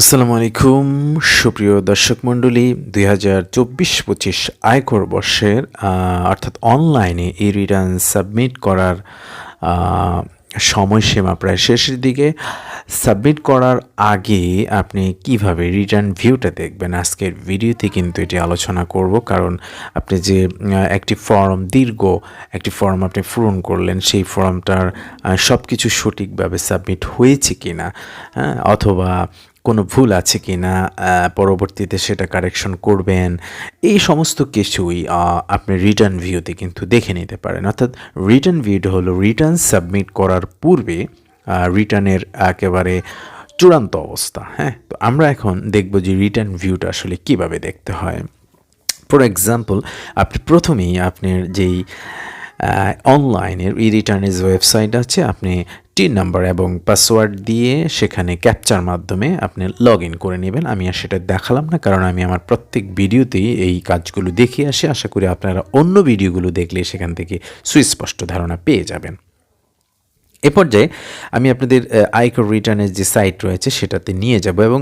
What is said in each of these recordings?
আসসালামু আলাইকুম সুপ্রিয় দর্শক মণ্ডলী, দুই হাজার চব্বিশ পঁচিশ আয়কর বর্ষের অর্থাৎ অনলাইনে এই রিটার্ন সাবমিট করার সময়সীমা প্রায় শেষের দিকে। সাবমিট করার আগে আপনি কীভাবে রিটার্ন ভিউটা দেখবেন? আজকের ভিডিওতে কিন্তু এটি আলোচনা করব, কারণ আপনি যে একটি ফর্ম, দীর্ঘ একটি ফর্ম আপনি পূরণ করলেন, সেই ফর্মটার সব কিছু সঠিকভাবে সাবমিট হয়েছে কিনা হ্যাঁ? অথবা কোনো ভুল আছে কি না পরবর্তীতে সেটা কারেকশন করবেন, এই সমস্ত কিছুই আপনি রিটার্ন ভিউতে কিন্তু দেখে নিতে পারেন। অর্থাৎ রিটার্ন ভিউটা হলো রিটার্ন সাবমিট করার পূর্বে রিটার্নের একেবারে চূড়ান্ত অবস্থা হ্যাঁ? তো আমরা এখন দেখব যে রিটার্ন ভিউটা আসলে কীভাবে দেখতে হয়। ফর এক্সাম্পল আপনি প্রথমেই আপনার যেই অনলাইনের ই রিটার্নের ওয়েবসাইট আছে, আপনি টিন নাম্বার এবং পাসওয়ার্ড দিয়ে সেখানে ক্যাপচার মাধ্যমে আপনি লগ ইন করে নেবেন। আমি আর সেটা দেখালাম না, কারণ আমি আমার প্রত্যেক ভিডিওতেই এই কাজগুলো দেখিয়ে আসি। আশা করি আপনারা অন্য ভিডিওগুলো দেখলে সেখান থেকে সুস্পষ্ট ধারণা পেয়ে যাবেন। এ পর্যায়ে আমি আপনাদের আয়কর রিটার্নের যে সাইট রয়েছে সেটাতে নিয়ে যাব এবং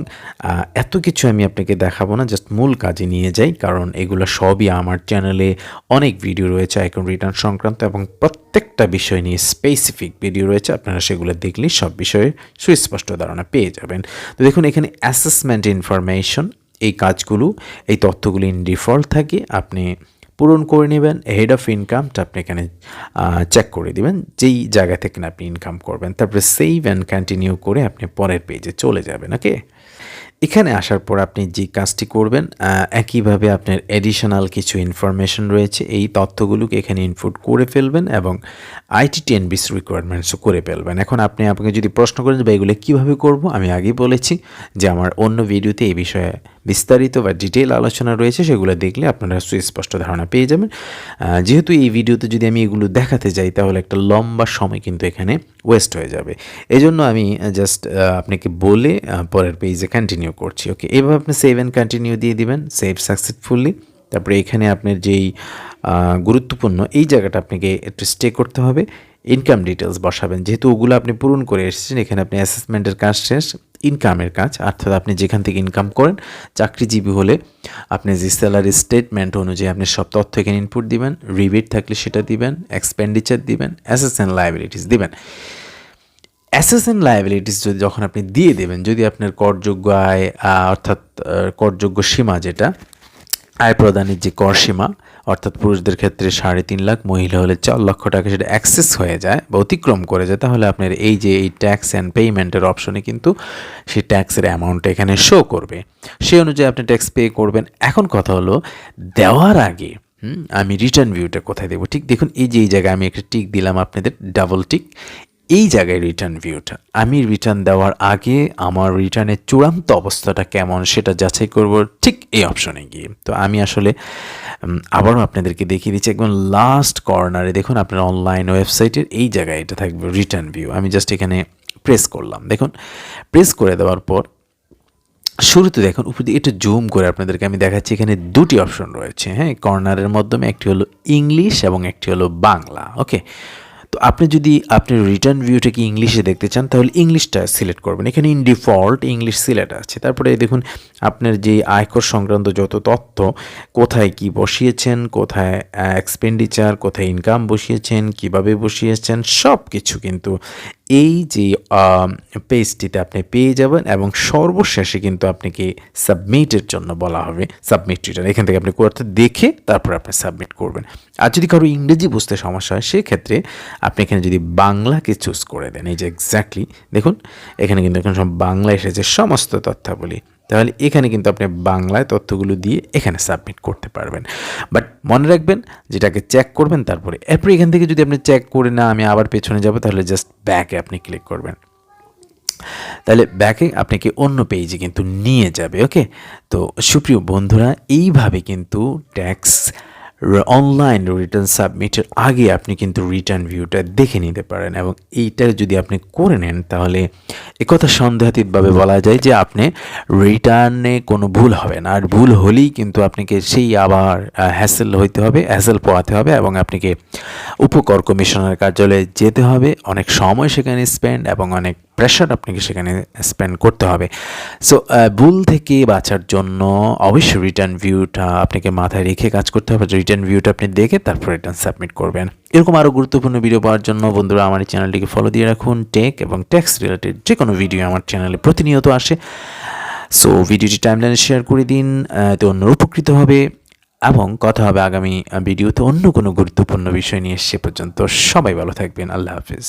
এত কিছু আমি আপনাকে দেখাবো না জাস্ট মূল কাজে নিয়ে যাই, কারণ এগুলো সবই আমার চ্যানেলে অনেক ভিডিও রয়েছে আয়কর রিটার্ন সংক্রান্ত এবং প্রত্যেকটা বিষয় নিয়ে স্পেসিফিক ভিডিও রয়েছে, আপনারা সেগুলো দেখলেই সব বিষয়ে সুস্পষ্ট ধারণা পেয়ে যাবেন। তো দেখুন, এখানে অ্যাসেসমেন্ট ইনফরমেশন এই কাজগুলো, এই তথ্যগুলি ইন ডিফল্ট থাকে, আপনি পূরণ করে নেবেন হেড অফ ইনকামটা আপনি এখানে চেক করে দিবেন, যেই জায়গা থেকে আপনি ইনকাম করবেন। তারপরে সেভ অ্যান্ড কন্টিনিউ করে আপনি পরের পেজে চলে যাবেন ওকে এখানে আসার পর আপনি যে কাজটি করবেন একইভাবে আপনার এডিশনাল কিছু ইনফরমেশন রয়েছে। এই তথ্যগুলোকে এখানে ইনপুট করে ফেলবেন এবং আইটি টেন বিস রিকোয়ারমেন্টসও করে ফেলবেন। এখন আপনি আপনাকে যদি প্রশ্ন করেন যে এগুলো কীভাবে করব? আমি আগেই বলেছি যে, আমার অন্য ভিডিওতে এই বিষয়ে বিস্তারিত বা ডিটেল আলোচনা রয়েছে, সেগুলো দেখলে আপনারা সুস্পষ্ট ধারণা পেয়ে যাবেন। যেহেতু এই ভিডিওতে যদি আমি এগুলো দেখাতে যাই, তাহলে একটা লম্বা সময় কিন্তু এখানে ওয়েস্ট হয়ে যাবে। এই জন্য আমি জাস্ট আপনাকে বলে পরের পেজে কন্টিনিউ করছি ওকে এভাবে আপনি সেভ অ্যান্ড কন্টিনিউ দিয়ে দিবেন সেভ সাকসেসফুলি তারপরে এখানে আপনার যেই গুরুত্বপূর্ণ এই জায়গাটা আপনাকে একটু স্টে করতে হবে। ইনকাম ডিটেলস বসাবেন। যেহেতু ওগুলো আপনি পূরণ করে এসেছেন, এখানে আপনি অ্যাসেসমেন্টের কাজ শেষ ইনকামের কাজ। অর্থাৎ আপনি যেখান থেকে ইনকাম করেন, চাকরিজীবী হলে আপনি যে স্যালারি স্টেটমেন্ট অনুযায়ী আপনি সব তথ্য এখানে ইনপুট দিবেন রিবেট থাকলে সেটা দিবেন এক্সপেন্ডিচার দিবেন অ্যাসেস অ্যান্ড লাইবিলিটিস দিবেন। অ্যাসেস অ্যান্ড লাইবিলিটিস যদি যখন আপনি দিয়ে দেবেন, যদি আপনার করযোগ্য আয় অর্থাৎ করযোগ্য সীমা যেটা আয় প্রদানের যে কর সীমা, অর্থাৎ পুরুষদের ক্ষেত্রে সাড়ে তিন লাখ, মহিলা হলে চার লক্ষ টাকা সেটা অ্যাক্সেস হয়ে যায় বা অতিক্রম করে যায়, তাহলে আপনার এই যে এই ট্যাক্স অ্যান্ড পেমেন্টের অপশনে কিন্তু সেই ট্যাক্সের অ্যামাউন্ট এখানে শো করবে। সেই অনুযায়ী আপনি ট্যাক্স পে করবেন। এখন কথা হলো, দেওয়ার আগে আমি রিটার্ন ভিউটা কোথায় দেবো? ঠিক দেখুন, এই যে এই জায়গায় আমি একটা টিক দিলাম আপনাদের ডাবল টিক এই জায়গায় রিটার্ন ভিউটা আমি রিটার্ন দেওয়ার আগে আমার রিটার্নের চূড়ান্ত অবস্থাটা কেমন সেটা যাচাই করব ঠিক এই অপশনে গিয়ে। তো আমি আসলে আবারও আপনাদেরকে দেখিয়ে দিচ্ছি একদম লাস্ট কর্নারে দেখুন আপনার অনলাইন ওয়েবসাইটের এই জায়গায় এটা থাকবে রিটার্ন ভিউ আমি জাস্ট এখানে প্রেস করলাম। দেখুন প্রেস করে দেওয়ার পর শুরুতে দেখুন, উপর দিয়ে একটু জুম করে আপনাদেরকে আমি দেখাচ্ছি, এখানে দুটি অপশন রয়েছে। হ্যাঁ কর্নারের মাধ্যমে একটি হলো ইংলিশ এবং একটি হলো বাংলা। ওকে তো আপনি যদি আপনি রিটার্ন ভিউটাকে ইংলিশে দেখতে চান, তাহলে ইংলিশটা সিলেক্ট করবেন। এখানে ইন ডিফল্ট ইংলিশ সিলেক্ট আছে। তারপরে দেখুন, আপনার যে আয়কর সংক্রান্ত যত তথ্য, কোথায় কি বসিয়েছেন, কোথায় এক্সপেন্ডিচার কোথায় ইনকাম বসিয়েছেন, কীভাবে বসিয়েছেন সব কিছু কিন্তু এই যে পেজটিতে আপনি পেয়ে যাবেন এবং সর্বশেষে কিন্তু আপনাকে সাবমিটের জন্য বলা হবে, সাবমিট রিটার্ন এখান থেকে আপনি করতে দেখে তারপর আপনি সাবমিট করবেন। আর যদি কারও ইংরেজি বুঝতে সমস্যা হয়, সেক্ষেত্রে আপনি এখানে যদি বাংলাকে চুজ করে দেন, এই যে এক্স্যাক্টলি দেখুন, এখানে কিন্তু এখন সব বাংলা এসেছে সমস্ত তথ্যাবলী। তাহলে এখানে কিন্তু আপনি বাংলায় তথ্যগুলো দিয়ে এখানে সাবমিট করতে পারবেন। বাট মনে রাখবেন, যেটাকে চেক করবেন, তারপরে এরপরে এখান থেকে যদি আপনি চেক করে না, আমি আবার পেছনে যাব, তাহলে জাস্ট ব্যাকে আপনি ক্লিক করবেন। তাহলে ব্যাকে আপনাকে অন্য পেজে কিন্তু নিয়ে যাবে ওকে তো সুপ্রিয় বন্ধুরা, এইভাবে কিন্তু ট্যাক্স অনলাইন রিটার্ন সাবমিটের আগে আপনি কিন্তু রিটার্ন ভিউটা দেখে নিতে পারেন এবং এইটা যদি আপনি করে নেন তাহলে একথা সন্দেহাতীতভাবে বলা যায় যে আপনি রিটার্নে কোনো ভুল হবে না। আর ভুল হলেই কিন্তু আপনাকে সেই আবার হ্যাসেল হইতে হবে হ্যাসেল পোয়াতে হবে এবং আপনাকে উপকর কমিশনার কার্যালয়ে যেতে হবে। অনেক সময় সেখানে স্পেন্ড এবং অনেক প্রেশার আপনাকে সেখানে স্পেন্ড করতে হবে। সো ভুল থেকে বাঁচার জন্য অবশ্যই রিটার্ন ভিউটা আপনাকে মাথায় রেখে কাজ করতে হবে। রিটার্ন ভিউটা আপনি দেখে তারপর রিটার্ন সাবমিট করবেন। এরকম আরও গুরুত্বপূর্ণ ভিডিও পাওয়ার জন্য বন্ধুরা আমার চ্যানেলটিকে ফলো দিয়ে রাখুন। টেক এবং ট্যাক্স রিলেটেড যে কোনো ভিডিও আমার চ্যানেলে প্রতিনিয়ত আসে। সো ভিডিওটি টাইমলাইনে শেয়ার করে দিন। তো অন্য উপকৃত হবে। এবং কথা হবে আগামী ভিডিওতে অন্য কোনো গুরুত্বপূর্ণ বিষয় নিয়ে। সে পর্যন্ত সবাই ভালো থাকবেন। আল্লাহ হাফিজ।